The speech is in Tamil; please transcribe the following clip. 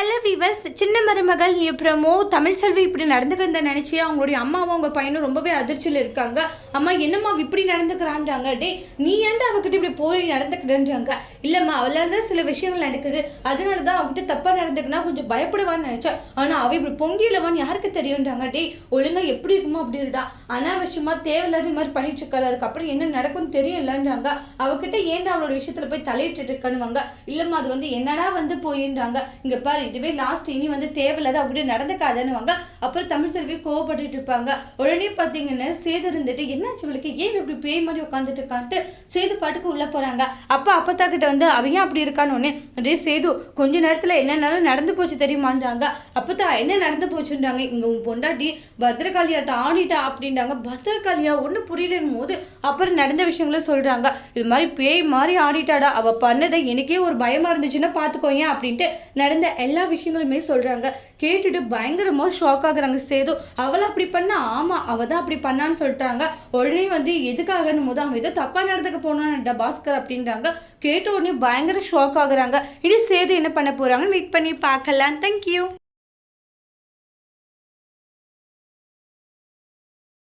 ஹலோ விவஸ் சின்ன மருமகள் அப்புறமோ தமிழ் செல்வி இப்படி நடந்துக்கிறத நினச்சி அவங்களுடைய அம்மாவும் அவங்க பையனும் ரொம்பவே அதிர்ச்சியில் இருக்காங்க. அம்மா என்னம்மா அவ இப்படி நடந்துக்கிறான்றாங்க? டே நீ ஏன்டா அவகிட்ட இப்படி போய் நடந்துக்கிறேன்றாங்க? இல்லைம்மா அவளால் தான் சில விஷயங்கள் நடக்குது. அதனால தான் அவகிட்ட தப்பாக நடந்துக்கினா கொஞ்சம் பயப்படுவான்னு நினச்சேன் ஆனால் அவள் இப்படி பொங்கியிலவான்னு யாருக்கு தெரியுன்றாங்க டே ஒழுங்கா எப்படி இருக்குமோ அப்படி இருடா. அனாவசியமாக தேவையில்லாத மாதிரி பண்ணிட்டு இருக்காது. அதுக்கப்புறம் என்ன நடக்கும்னு தெரியும் இல்லைன்றாங்க அவகிட்ட ஏன்டா அவளோட விஷயத்தில் போய் தலையிட்டு இருக்கானுவாங்க இல்லைம்மா அது வந்து என்னடா வந்து போயின்றாங்க? இங்கே பாரு இதுவே லாஸ்ட் இனி வந்து தேவையில்லாத அப்படி நடந்துக்காதுன்னுவாங்க. அப்புறம் தமிழ் செல்வி கோவப்பட்டுட்டு இருப்பாங்க. உடனே பார்த்தீங்கன்னா சேது இருந்துட்டு என்னாச்சு இவளுக்கு? ஏன் இப்படி பேய் மாதிரி உட்காந்துட்டு இருக்கான்ட்டு? சேது பாட்டுக்கு உள்ள போறாங்க. அப்பா அப்பத்தா கிட்ட வந்து அவன் ஏன் அப்படி இருக்கான்னு. உடனே அதே சேது கொஞ்ச நேரத்தில் என்னென்னாலும் நடந்து போச்சு தெரியுமான்றாங்க. அப்பத்தா என்ன நடந்து போச்சுன்றாங்க? இங்க உன் பொண்டாட்டி பத்திரகாளியாட்ட ஆடிட்டா அப்படின்றாங்க. பத்திரகாளியா? ஒன்றும் புரியலன்னு போது அப்புறம் நடந்த விஷயங்களும் சொல்றாங்க. இது மாதிரி பேய் மாதிரி ஆடிட்டாடா. அவ பண்ணதை எனக்கே ஒரு பயமா இருந்துச்சுன்னா பார்த்துக்கோங்க அப்படின்ட்டு நடந்த எல்லா எல்லா விஷயங்களுமே சொல்றாங்க. கேட்டுட்டு பயங்கரமாக ஷாக் ஆகுறாங்க. சேது அவள அப்படி பண்ணா ஆமா அவள் தான் அப்படி பண்ணான்னு சொல்லிட்டாங்க. உடனே வந்து எதுக்காகன்னு போது அவன் ஏதோ தப்பா நடந்துக்க போனான்டா பாஸ்கர் அப்படின்றாங்க. கேட்ட உடனே பயங்கர ஷாக் ஆகுறாங்க. இனி சேது என்ன பண்ண போறாங்கன்னு வெயிட் பண்ணி பார்க்கலாம். தேங்க்யூ